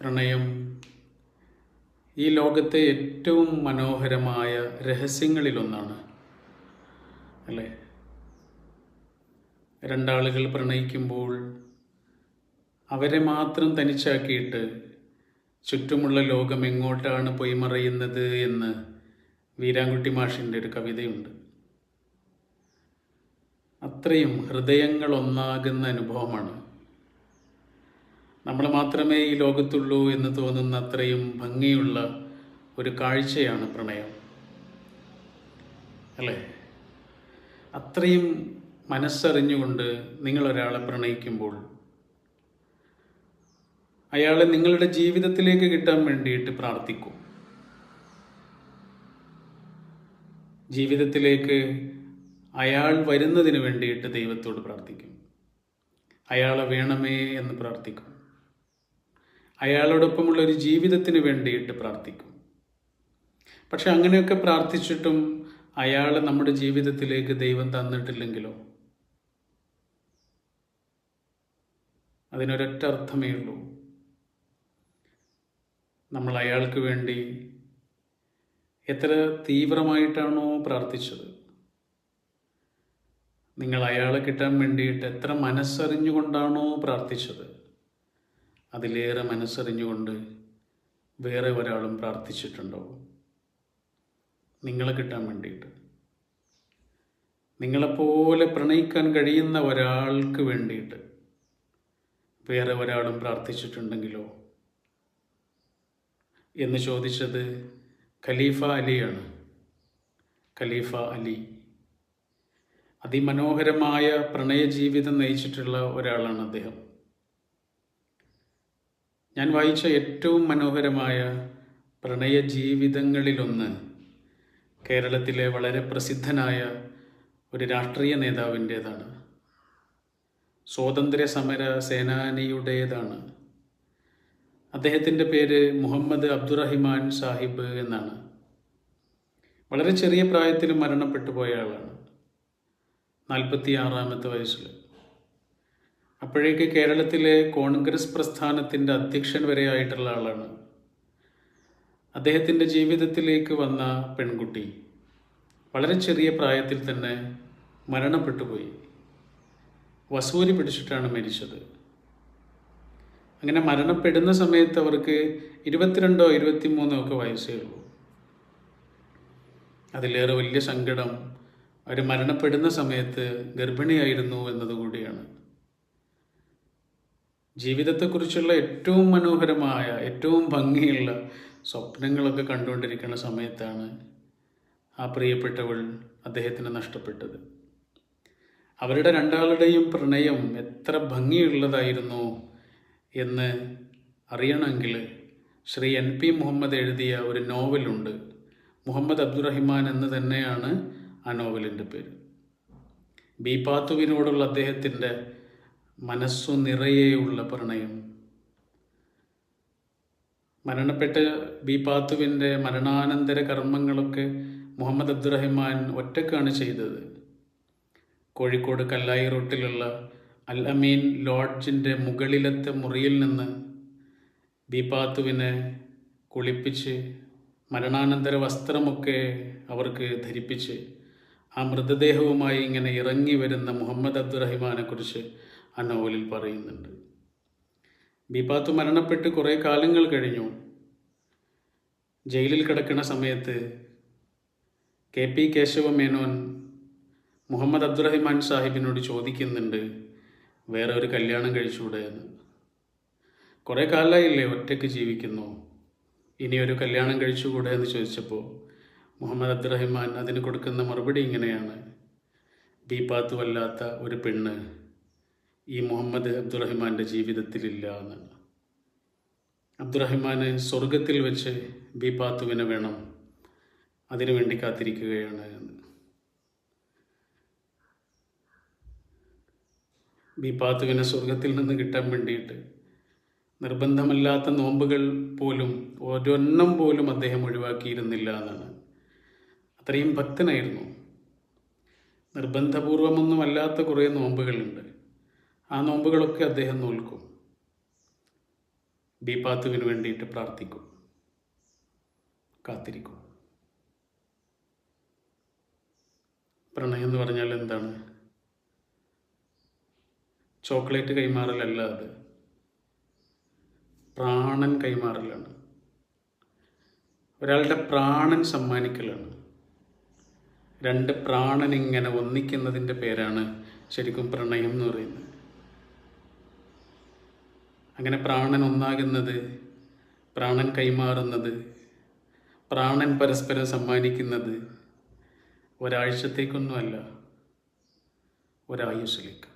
പ്രണയം. ഈ ലോകത്തെ ഏറ്റവും മനോഹരമായ രഹസ്യങ്ങളിലൊന്നാണ്. അല്ലേ? രണ്ടാളുകൾ പ്രണയിക്കുമ്പോൾ അവരെ മാത്രം തനിച്ചാക്കിയിട്ട് ചുറ്റുമുള്ള ലോകം എങ്ങോട്ടാണ് പോയി മറയുന്നത് എന്ന് വീരാങ്കുട്ടി മാഷിന്റെ ഒരു കവിതയുണ്ട്. അത്രയും ഹൃദയങ്ങൾ ഒന്നാകുന്ന അനുഭവമാണ് നമ്മൾ മാത്രമേ ഈ ലോകത്തുള്ളൂ എന്ന് തോന്നുന്ന അത്രയും ഭംഗിയുള്ള ഒരു കാഴ്ചയാണ് പ്രണയം. അല്ലേ? അത്രയും മനസ്സറിഞ്ഞുകൊണ്ട് നിങ്ങളൊരാളെ പ്രണയിക്കുമ്പോൾ അയാളെ നിങ്ങളുടെ ജീവിതത്തിലേക്ക് കിട്ടാൻ വേണ്ടിയിട്ട് പ്രാർത്ഥിക്കും. ജീവിതത്തിലേക്ക് അയാൾ വരുന്നതിന് വേണ്ടിയിട്ട് ദൈവത്തോട് പ്രാർത്ഥിക്കും. അയാളെ വേണമേ എന്ന് പ്രാർത്ഥിക്കും. അയാളോടൊപ്പമുള്ള ഒരു ജീവിതത്തിന് വേണ്ടിയിട്ട് പ്രാർത്ഥിക്കും. പക്ഷെ അങ്ങനെയൊക്കെ പ്രാർത്ഥിച്ചിട്ടും അയാൾ നമ്മുടെ ജീവിതത്തിലേക്ക് ദൈവം തന്നിട്ടില്ലെങ്കിലോ? അതിനൊരൊറ്റ അർത്ഥമേ ഉള്ളൂ. നമ്മൾ അയാൾക്ക് വേണ്ടി എത്ര തീവ്രമായിട്ടാണോ പ്രാർത്ഥിച്ചത്. നിങ്ങൾ അയാളെ കിട്ടാൻ വേണ്ടിയിട്ട് എത്ര മനസ്സറിഞ്ഞുകൊണ്ടാണോ പ്രാർത്ഥിച്ചത്. അതിലേറെ മനസ്സറിഞ്ഞുകൊണ്ട് വേറെ ഒരാളും പ്രാർത്ഥിച്ചിട്ടുണ്ടോ? നിങ്ങളെ കിട്ടാൻ വേണ്ടിയിട്ട്. നിങ്ങളെപ്പോലെ പ്രണയിക്കാൻ കഴിയുന്ന ഒരാൾക്ക് വേണ്ടിയിട്ട് വേറെ ഒരാളും പ്രാർത്ഥിച്ചിട്ടുണ്ടെങ്കിലോ? എന്ന് ചോദിച്ചത് ഖലീഫ അലിയാണ്. ഖലീഫ അലി. അതിമനോഹരമായ പ്രണയ ജീവിതം നയിച്ചിട്ടുള്ള ഒരാളാണ് അദ്ദേഹം. ഞാൻ വായിച്ച ഏറ്റവും മനോഹരമായ പ്രണയ ജീവിതങ്ങളിലൊന്ന് കേരളത്തിലെ വളരെ പ്രസിദ്ധനായ ഒരു രാഷ്ട്രീയ നേതാവിന്റേതാണ്. സ്വാതന്ത്ര്യ സമര സേനാനിയുടേതാണ്. അദ്ദേഹത്തിന്റെ പേര് മുഹമ്മദ് അബ്ദുറഹിമാൻ സാഹിബ് എന്നാണ്. വളരെ ചെറിയ പ്രായത്തിൽ മരണപ്പെട്ടു പോയ ആളാണ്. നാൽപ്പത്തി ആറാമത്തെ വയസ്സിൽ. അപ്പോഴേക്ക് കേരളത്തിലെ കോൺഗ്രസ് പ്രസ്ഥാനത്തിന്റെ അധ്യക്ഷൻ വരെ ആയിട്ടുള്ള ആളാണ്. അദ്ദേഹത്തിന്റെ ജീവിതത്തിലേക്ക് വന്ന പെൺകുട്ടി വളരെ ചെറിയ പ്രായത്തിൽ തന്നെ മരണപ്പെട്ടുപോയി വസൂരി പിടിച്ചിട്ടാണ് മരിച്ചത്. അങ്ങനെ മരണപ്പെടുന്ന സമയത്ത് അവർക്ക് ഇരുപത്തിരണ്ടോ ഇരുപത്തിമൂന്നോ ഒക്കെ വയസ്സേ ഉള്ളൂ. അതിലേറെ വലിയ സങ്കടം. അവർ മരണപ്പെടുന്ന സമയത്ത് ഗർഭിണിയായിരുന്നു എന്നതുകൂടിയാണ്. ജീവിതത്തെക്കുറിച്ചുള്ള ഏറ്റവും മനോഹരമായ ഏറ്റവും ഭംഗിയുള്ള സ്വപ്നങ്ങളൊക്കെ കണ്ടുകൊണ്ടിരിക്കുന്ന സമയത്താണ് ആ പ്രിയപ്പെട്ടവൾ അദ്ദേഹത്തിന് നഷ്ടപ്പെട്ടത്. അവരുടെ രണ്ടാളുടെയും പ്രണയം എത്ര ഭംഗിയുള്ളതായിരുന്നു എന്ന് അറിയണമെങ്കിൽ ശ്രീ എൻ പി മുഹമ്മദ് എഴുതിയ ഒരു നോവലുണ്ട്. മുഹമ്മദ് അബ്ദുറഹിമാൻ എന്ന് തന്നെയാണ് ആ നോവലിന്റെ പേര്. ബി പാത്തുവിനോടുള്ള അദ്ദേഹത്തിന്റെ മനസ്സു നിറയെയുള്ള പ്രണയം. മരണപ്പെട്ട ബി പാത്തുവിന്റെ മരണാനന്തര കർമ്മങ്ങളൊക്കെ മുഹമ്മദ് അബ്ദുറഹിമാൻ ഒറ്റക്കാണ് ചെയ്തത്. കോഴിക്കോട് കല്ലായി റോട്ടിലുള്ള അൽ അമീൻ ലോഡ്ജിന്റെ മുകളിലത്തെ മുറിയിൽ നിന്ന് ബി പാത്തുവിനെ കുളിപ്പിച്ച് മരണാനന്തര വസ്ത്രമൊക്കെ അവർക്ക് ധരിപ്പിച്ച് ആ മൃതദേഹവുമായി ഇങ്ങനെ ഇറങ്ങി വരുന്ന മുഹമ്മദ് അബ്ദുറഹിമാനെ കുറിച്ച് ആ നോവലിൽ പറയുന്നുണ്ട്. ബിപാത്ത് മരണപ്പെട്ട് കുറേ കാലങ്ങൾ കഴിഞ്ഞു. ജയിലിൽ കിടക്കുന്ന സമയത്ത് കെ പി കേശവ മേനോൻ മുഹമ്മദ് അബ്ദുറഹിമാൻ സാഹിബിനോട് ചോദിക്കുന്നുണ്ട് വേറെ ഒരു കല്യാണം കഴിച്ചുകൂടെ എന്ന്? കുറേ കാലമായില്ലേ ഒറ്റയ്ക്ക് ജീവിക്കുന്നു. ഇനി ഒരു കല്യാണം കഴിച്ചുകൂടെ എന്ന് ചോദിച്ചപ്പോൾ മുഹമ്മദ് അബ്ദുറഹിമാൻ അതിന് കൊടുക്കുന്ന മറുപടി ഇങ്ങനെയാണ്. ബീപാത്തു വല്ലാത്ത ഒരു പെണ്ണ്. ഈ മുഹമ്മദ് അബ്ദുറഹിമാന്റെ ജീവിതത്തിലില്ല എന്നാണ് അബ്ദുറഹിമാന് സ്വർഗത്തിൽ വെച്ച് ബി പാത്തുവിനെ വേണം അതിനുവേണ്ടി കാത്തിരിക്കുകയാണ് എന്ന്. ബി പാത്തുവിനെ സ്വർഗത്തിൽ നിന്ന് കിട്ടാൻ വേണ്ടിയിട്ട് നിർബന്ധമല്ലാത്ത നോമ്പുകൾ പോലും ഒരെണ്ണം പോലും അദ്ദേഹം ഒഴിവാക്കിയിരുന്നില്ല എന്നാണ്. അത്രയും ഭക്തനായിരുന്നു. നിർബന്ധപൂർവമൊന്നും അല്ലാത്ത കുറേ നോമ്പുകളുണ്ട്. ആ നോമ്പുകളൊക്കെ അദ്ദേഹം നോൽക്കും. ബി പാത്തുവിന് വേണ്ടിയിട്ട് പ്രാർത്ഥിക്കും. കാത്തിരിക്കും. പ്രണയം എന്ന് പറഞ്ഞാൽ എന്താണ്? ചോക്ലേറ്റ് കൈമാറലല്ല അത്. പ്രാണൻ കൈമാറലാണ്. ഒരാളുടെ പ്രാണൻ സമ്മാനിക്കലാണ്. രണ്ട് പ്രാണൻ ഇങ്ങനെ ഒന്നിക്കുന്നതിന്റെ പേരാണ് ശരിക്കും പ്രണയം എന്ന് പറയുന്നത്. അങ്ങനെ പ്രാണൻ ഒന്നാകുന്നത് പ്രാണൻ കൈമാറുന്നത് പ്രാണൻ പരസ്പരം സമ്മാനിക്കുന്നത് ഒരാഴ്ചത്തേക്കൊന്നുമല്ല ഒരായുസ്സിലേക്ക്.